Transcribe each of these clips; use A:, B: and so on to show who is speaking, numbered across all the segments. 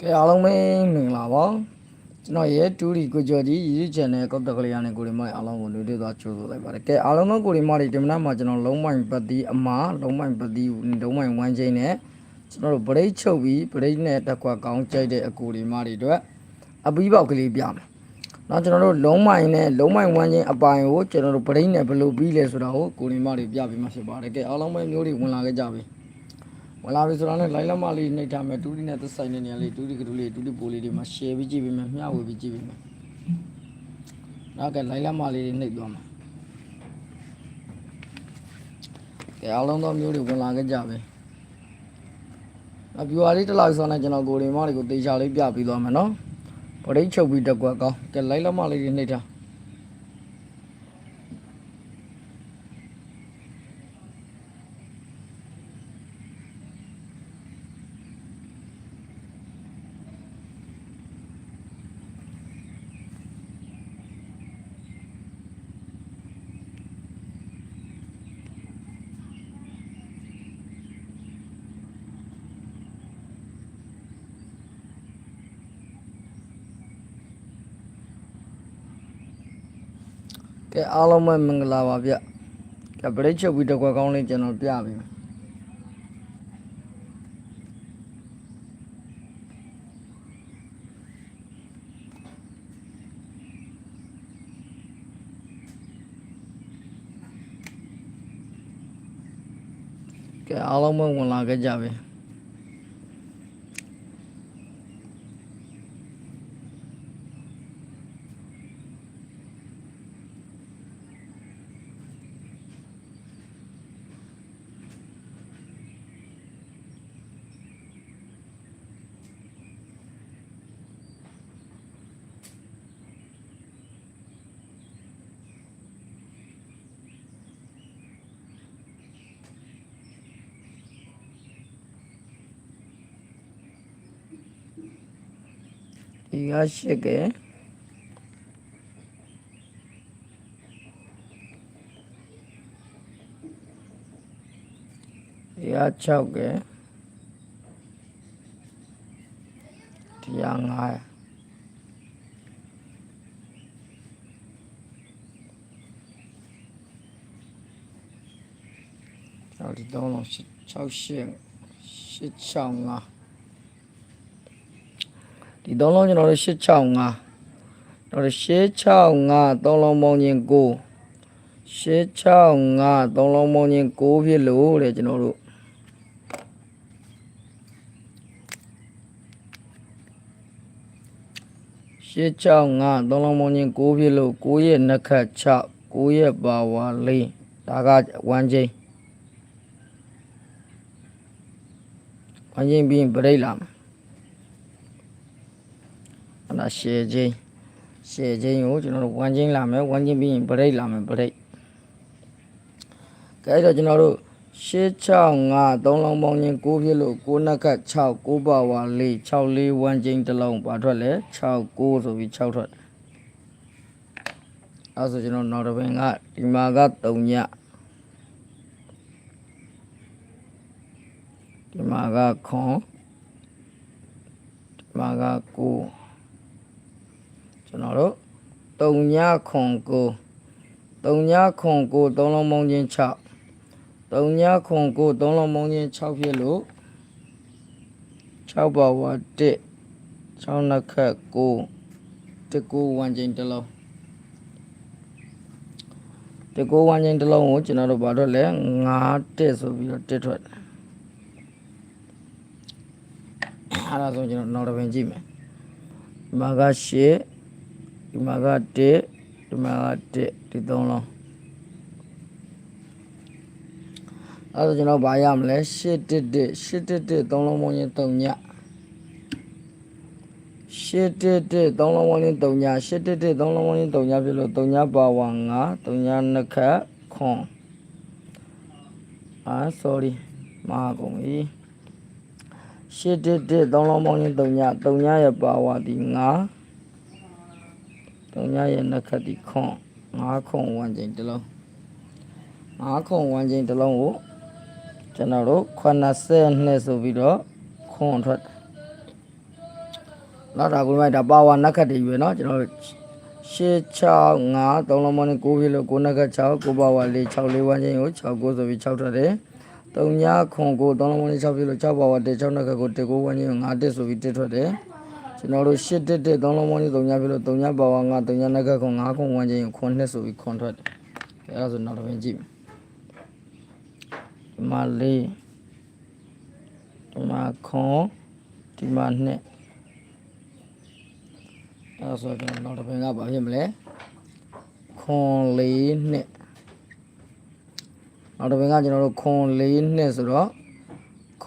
A: ကဲအားလုံးပဲမင်္ဂလာပါကျွန်တော်ရဲ့တူရီကိုကျော်ဒီ YouTube channel ကောက်တက်ကလေးရနဲ့ကိုရီမိုင်အားလုံးကိုတွေ့တွေ့သွားချိုးဆိုလိုက်ပါတယ်ကဲအားလုံးသောကိုရီမိုင်ဒီမနက်မှာကျွန်တော်လုံးမိုင်ပတ်တီအမားလုံးမိုင်ပတ်တီလုံးမိုင်ဝမ်းချင်းနဲ့ကျွန်တော်တို့ဗရိတ်ချုပ်ပြီးဗရိတ်နဲ့တက်ကွက်ကောင်းကြိုက်တဲ့အကိုရီမတွေအတွက်အပီးပေါက်ကလေးပြမယ်နောက်ကျွန်တော်တို့လုံးမိုင်နဲ့လုံးမိုင်ဝမ်းချင်းအပိုင်ကိုကျွန်တော်တို့ဗရိတ်နဲ့ဘယ်လိုပြီးလဲဆိုတာကိုကိုရီမတွေပြပေးမှာဖြစ်ပါတယ်ကဲအားလုံးပဲမျိုးတွေဝင်လာခဲ့ကြပြီ ဝင်လာပြီဆိုတော့လည်းလိုင်းလက်မလေးနှိပ်ထားမယ်တူတီနဲ့သက်ဆိုင်တဲ့နေရာလေးတူတီကတူလေးတူတီပိုလေးတွေမှာ share ပြီးကြည့်ပေးမယ်မျှဝေပြီးကြည့်ပေးမယ်နောက်ကလိုင်းလက်မလေးတွေနှိပ်သွားမှာကဲအားလုံးသောမျိုးတွေဝင်လာခဲ့ကြပြီအပြူအားလေးတစ်လောက်ဆိုတော့ကျွန်တော်ကိုရီမတွေကိုတေချာလေးပြပြီးသွားမယ်နော်ပရိတ်ချုပ်ပြီးတက်ကွက်ကောင်းကဲလိုင်းလက်မလေးတွေနှိပ်ထား ကဲအားလုံးပဲမင်္ဂလာပါဗျကဲပရိတ်ချုပ်ပြီးတက်ကွက်ကောင်းလေးကျွန်တော်ပြပေးမယ်ကဲအားလုံးပဲဝင်လာခဲ့ကြပြီ ဒီကရှစ်ကဲဒီက6ကဲဒီက9ကျော်ဒီတော့6 6 8 6 6 5 ဒီသုံးလုံးကျွန်တော်တို့865တော့865သုံးလုံးပေါင်းချင်း9 865သုံးလုံးပေါင်းချင်း9ဖြစ်လို့တဲ့ကျွန်တော်တို့865သုံးလုံးပေါင်းချင်း9ဖြစ်လို့9ရဲ့နှစ်ခတ်6 9ရဲ့ပါဝါ4ဒါက1ချင်း1ချင်းပြီးရင်ပြိတ်လာမယ် အဲ့ဒါရှယ်ချင်းရှယ်ချင်းကိုကျွန်တော်တို့ဝမ်းချင်းလာမယ်ဝမ်းချင်းပြီးရင်ဗရိတ်လာမယ်ဗရိတ်ကဲအဲ့တော့ကျွန်တော်တို့665 3လုံးပေါင်းချင်း9ဖြစ်လို့9နှက်က6 9ပါဝါ4 6 4ဝမ်းချင်းတစ်လုံးပါထွက်လဲ6 9ဆိုပြီး6ထွက်အဲ့ဆိုကျွန်တော်နောက်တစ်ပင်ကဒီမှာက3ညဒီမှာကခွန်ဒီမှာက9 ကျွန်တော်တို့တုံညခွန်ကိုတုံညခွန်ကိုသုံးလုံးပေါင်းချင်း6တုံညခွန်ကိုသုံးလုံးပေါင်းချင်း6ဖြစ်လို့6ပါဝါ1 6နှစ်ခက်9 1ကိုဝမ်းချင်းတစ်လုံးတကိုဝမ်းချင်းတစ်လုံးကိုကျွန်တော်တို့ဘာတော့လဲ9တက်ဆိုပြီးတော့တက်ထွက်တယ်အဲ့ဒါဆိုကျွန်တော်နောက်တစ်ပင်ကြည့်မယ်ဒီမှာက8 ဒီမှာက1ဒီမှာက1ဒီသုံးလုံးအဲ့ဒါကျွန်တော်ဘာရမလဲ8တစ်တစ်8တစ်တစ်သုံးလုံးပေါင်းရင်3ည8တစ်တစ်သုံးလုံးပေါင်းရင်3ည8တစ်တစ်သုံးလုံးပေါင်းရင်3ညဖြစ်လို့3ညပါဝါ9 3ညနှစ်ခတ်ခွန်အာ sorry မဟာကုန်ပြီ8တစ်တစ်သုံးလုံးပေါင်းရင်3ည3ညရဲ့ပါဝါဒီ9 တုံညရဲ့နှက်ခတ်ဒီခွန်ငါးခွန်ဝမ်းချိန်တစ်လုံးငါးခွန်ဝမ်းချိန်တစ်လုံးကိုကျွန်တော်တို့82ဆိုပြီးတော့ခွန်ထွက် နော်ဒါကိုမိုက်ဒါပါဝါနက်ခတ်တွေပဲเนาะကျွန်တော်ရှေး6 5 3လုံးမနဲ့9ဖြစ်လို့9နက်က6 9ပါဝါ4 6 4ဝန်းချင်းကို6 9ဆိုပြီး6ထွက်တယ်3ညခွန်ကို3လုံးမနဲ့6ဖြစ်လို့6ပါဝါ1 6နက်ကကို1 9ဝန်းချင်းကို9တက်ဆိုပြီး1ထွက်တယ် ကျွန်တော်တို့8တက်တက်3လုံးမနဲ့3ညဖြစ်လို့3ညပါဝါ9 3ညနက်ကခွန်9ခွန်ဝန်းချင်းကိုခွန်2ဆိုပြီးခွန်ထွက်တယ်အဲဒါဆိုနောက်တစ်ပင်ကြည့်မယ်ဒီမှာလေးဒီမှာခွန်ဒီမှာ2အဲဒါဆိုကျွန်တော်နောက်တစ်ပင်ကဘာဖြစ်မလဲခွန်လေးနှစ်နောက်တစ်ပင်ကကျွန်တော်တို့ခွန်လေးနှစ်ဆိုတော့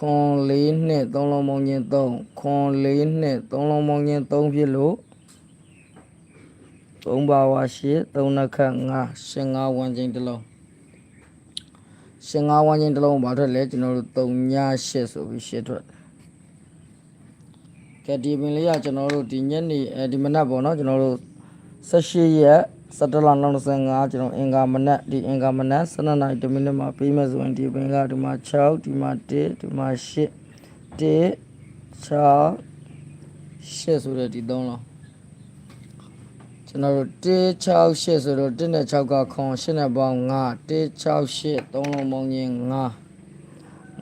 A: ခွန်လေးနှစ်သုံးလုံးပေါင်းချင်း3ခွန်လေးနှစ်သုံးလုံးပေါင်းချင်း3ဖြစ်လို့3ပါဝါရှိ3နှစ်ခတ်5ရှင်5ဝန်းချင်းတစ်လုံးရှင်5ဝန်းချင်းတစ်လုံးဘာထွက်လဲကျွန်တော်တို့3ည8ဆိုပြီး8ထွက်ကဲဒီပင်လေးကကျွန်တော်တို့ဒီညနေအဲဒီမနက်ပေါ့နော်ကျွန်တော်တို့18ရက် 17လ25ကျွန်တော်အင်္ဂါမနက်ဒီအင်္ဂါမနက်12နာရီ10မိနစ်မှာပြီးမဲ့ဆိုရင်ဒီပင်ကဒီမှာ6ဒီမှာ1ဒီမှာ8 1 6 8ဆိုတဲ့ဒီ3လုံးကျွန်တော်တို့1 6 8ဆိုတော့1နဲ့6ကခွန်8နဲ့ပေါင်း9 1 6 8 3လုံးပေါင်းချင်း9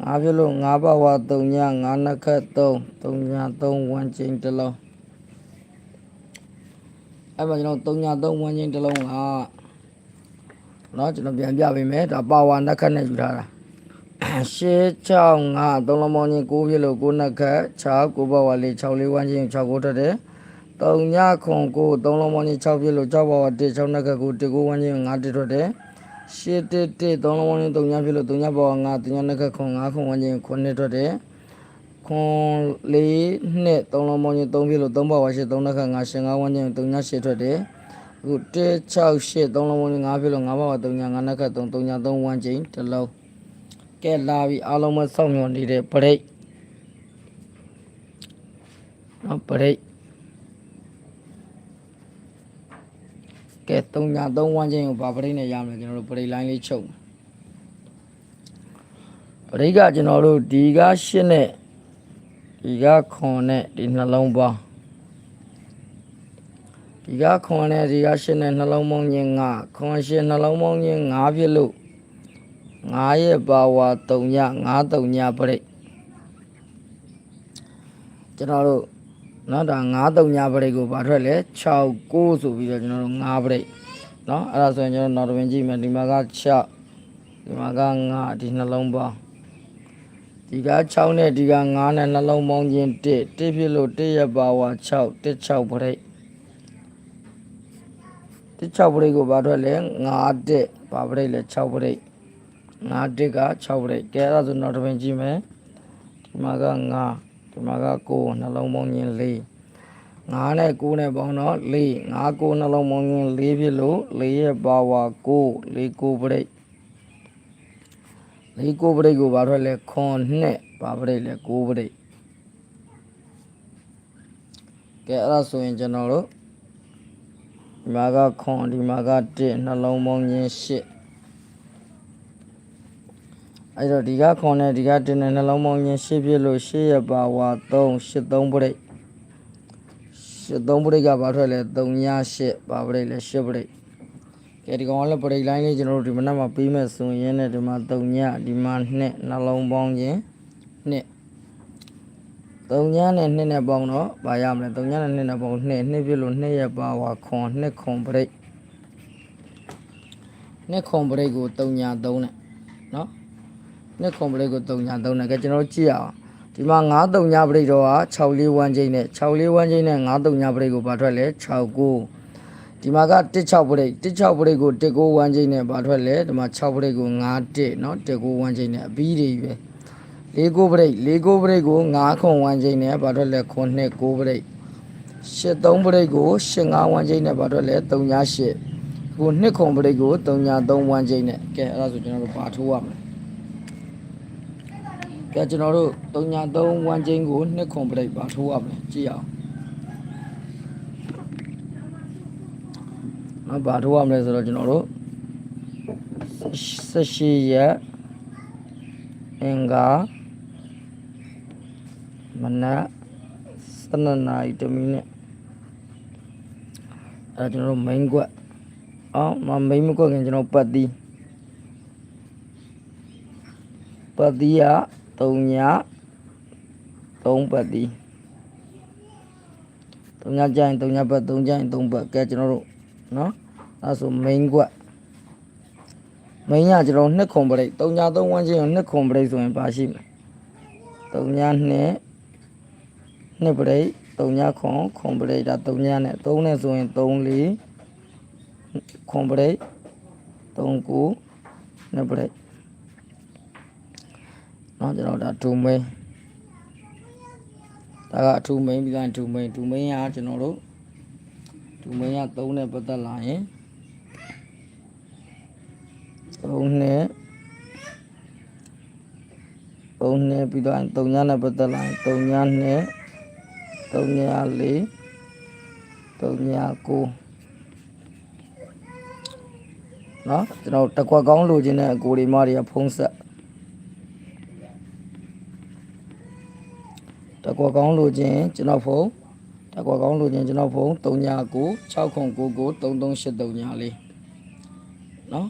A: ငါပြလို့ငါးပါးဝါ3ညငါးနှစ်ခတ်3 3ည3ဝန်းကျင်တစ်လုံး အဲ့မှာကျွန်တော်3ည3ဝန်းကျင်တစ်လုံးကเนาะကျွန်တော်ပြန်ပြပေးမယ်ဒါပါဝါနှစ်ခတ်နဲ့ယူထားတာရှေး6 5 3လုံးပေါင်းချင်း9ပြလို့9နှစ်ခတ်6 9ပါးဝါ4 6 4ဝန်းကျင်6ကိုတက်တယ်3ညခွန်9 3လုံးပေါင်းချင်း6ပြလို့6ပါးဝါ1 6နှစ်ခတ်9 1 9ဝန်းကျင်9တက်ထွက်တယ်ရှစ်တစ်တစ်သုံးလုံးဝန်းသုံးညဖြစ်လို့သုံးညပေါ်ငါသုံးညနှစ်ခက်ခွန်ငါခွန်ဝန်းချင်းခွန်နှစ်ထွက်တယ် ခွန်လေးနှစ်သုံးလုံးပေါင်းချင်းသုံးဖြစ်လို့သုံးပေါ်ဝါရှစ်သုံးနှစ်ခက်ငါရှင်ငါဝန်းချင်းသုံးညရှစ်ထွက်တယ်အခုတစ်6ရှစ်သုံးလုံးပေါင်းချင်းငါဖြစ်လို့ငါပေါ်ဝါသုံးညငါနှစ်ခက်သုံးသုံးညသုံးဝန်းချင်းတစ်လုံးကဲလာပြီအားလုံးမစောင့်မျှော်နေတဲ့ပရိတ်နော်ပရိတ်ကဲ3ည3ဝန်းချင်းကိုဗာပရိတ်နဲ့ရမယ်ကျွန်တော်တို့ပရိတ်လိုင်းလေးချုပ်ပရိတ်ကကျွန်တော်တို့ဒီက8နဲ့ ဒီက9နဲ့ဒီနှလုံးပေါင်းဒီက9နဲ့ဒီက8နဲ့နှလုံးပေါင်းချင်း9ခွန်8နှလုံးပေါင်းချင်း9ဖြစ်လို့9ရဲ့ပါဝါ3ည9 3ညပရိတ်ကျွန်တော်တို့နော်ဒါ9 3ညပရိတ်ကိုဗာထွက်လဲ6 9ဆိုပြီးတော့ကျွန်တော်တို့9ပရိတ်နော်အဲ့ဒါဆိုရင်ကျွန်တော်နောက်တစ်ပင်ကြည့်မယ်ဒီမှာက6ဒီမှာက9ဒီနှလုံးပေါင်း ဒီက6နဲ့ဒီက9နဲ့နှလုံးပေါင်းချင်း1 1ဖြစ်လို့1ရပါဝါ6 1 6ပရိတ်1 6ပရိတ်ကိုဗာထွက်လဲ9တက်ဗာပရိတ်လဲ6ပရိတ်9တက်က6ပရိတ်ကဲအဲ့ဒါဆိုနောက်တစ်ပင်ကြည့်မယ်ဒီမှာက9ဒီမှာက9နှလုံးပေါင်းချင်း4 9နဲ့9နဲ့ပေါင်းတော့4 9 9နှလုံးပေါင်းရင်4ဖြစ်လို့4ရဲ့ပါဝါ9 4 9ပရိတ် 4 9ပရိတ်ကိုဘာထွက်လဲခွန်နှစ်ဘာပရိတ်လဲ9ပရိတ်ကဲအဲ့ဒါဆိုရင်ကျွန်တော်တို့ဒီမှာကခွန်ဒီမှာက1နှလုံးပေါင်းရင်8အဲ့တော့ဒီကခွန်နဲ့ဒီက1နဲ့နှလုံးပေါင်းရင်8ဖြစ်လို့8ရဲ့ပါဝါ3 8 3ပရိတ်ရှစ်သုံးပရိတ်ကဘာထွက်လဲ3ည8ဘာပရိတ်လဲ8ပရိတ် ကဲဒီကောင်ကလည်းပရိတ်လိုင်းလေးကျွန်တော်တို့ဒီမနက်မှာပြီးမဲ့ဆိုရင်နဲ့ဒီမှာ3ညဒီမှာ2နှလုံးပေါင်းခြင်း2 3ညနဲ့2နဲ့ပေါင်းတော့ဘာရမလဲ3ညနဲ့2နဲ့ပေါင်း2 2ပြလို့2ရဲ့ပါဝါခွန်2ခွန်ပရိတ်2ခွန်ပရိတ်ကို3ည3နဲ့နော်2ခွန်ပရိတ်ကို3ည3နဲ့ကဲကျွန်တော်တို့ကြည့်ရအောင်ဒီမှာ9တုံညာပရိတ်တော့က6လေးဝန်းချင်းနဲ့6လေးဝန်းချင်းနဲ့9တုံညာပရိတ်ကိုဘာထွက်လဲ69 ဒီမှာက16ပရိတ်16ပရိတ်ကို19ဝန်းချင်းနဲ့ဘာထွက်လဲဒီမှာ6ပရိတ်ကို91เนาะ19ဝန်းချင်းနဲ့အပြီးတွေပဲ49ပရိတ်49ပရိတ်ကို9ခွန်ဝန်းချင်းနဲ့ဘာထွက်လဲခွန်2 9ပရိတ်83ပရိတ်ကို85ဝန်းချင်းနဲ့ဘာထွက်လဲ38ခု2ခွန်ပရိတ်ကို33ဝန်းချင်းနဲ့ကဲအဲ့ဒါဆိုကျွန်တော်တို့ပါထိုးရမယ် ကဲကျွန်တော်တို့3ညာ3ဝမ်းချင်းကိုနှစ်ခွန်ပရိတ်ပါထိုးရမယ်ကြည့်အောင် နော်ဘာထိုးရမလဲဆိုတော့ကျွန်တော်တို့18ရက်အင်္ဂါမနက်12နာရီ1မိနစ်အဲဒါကျွန်တော်တို့ main ကွက်အော်မ main မကွက်ခင်ကျွန်တော်ပတ်သီးပတ်သီးက3ည3ပတ်သီး3ညကျရင်3ညပတ်3ကျရင်3ပတ်ကဲကျွန်တော်တို့ နော်အဲဆို main ကွက်မင်းကကျွန်တော်နှစ်ခွန်ပရိတ်3ည3ဝန်းချင်းကိုနှစ်ခွန်ပရိတ်ဆိုရင်ပါရှိမယ်3ညနှစ်နှစ်ပရိတ်3ညခွန်ခွန်ပရိတ်ဒါ3ညနဲ့3နဲ့ဆိုရင်3 4ခွန်ပရိတ်3 9နှစ်ပရိတ်နော်ကျွန်တော်ဒါ2မိန်ဒါကအထူမိန်ပြီးတော့2မိန်2မိန်ကကျွန်တော်တို့ 2မိန်က3နဲ့ပတ်သက်လာရင်3နဲ့3နဲ့ပြီးတော့3ညနဲ့ပတ်သက်လာရင်3ညနဲ့3ည4 3ည9နော်ကျွန်တော်တကွက်ကောင်းလိုချင်တဲ့အကိုဒီမတွေကဖုံးဆက်တကွက်ကောင်းလိုချင်ကျွန်တော်ဖုံး တကွက်ကောင်းလိုချင်ကျွန်တော်ဖုံး3ည9 6ခု9 9 3383ညလေးနော်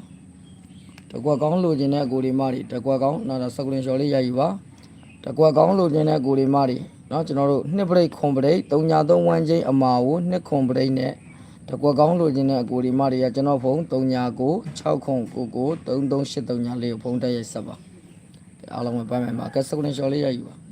A: တကွက်ကောင်းလိုချင်တဲ့ကိုဒီမတွေတကွက်ကောင်းနော်ဒါစကလင်ရှော်လေးရယူပါတကွက်ကောင်းလိုချင်တဲ့ကိုဒီမတွေနော်ကျွန်တော်တို့နှစ်ပရိတ်ခွန်ပရိတ်3ညာ3ဝမ်းချင်းအမာကိုနှစ်ခွန်ပရိတ်နဲ့တကွက်ကောင်းလိုချင်တဲ့ကိုဒီမတွေကကျွန်တော်ဖုန်း3ညာကို6ခွန်9ကို3383ညာလေးကိုဖုန်းတက်ရိုက်ဆက်ပါအားလုံးပဲပိုင်းမယ်မှာကဲစကလင်ရှော်လေးရယူပါ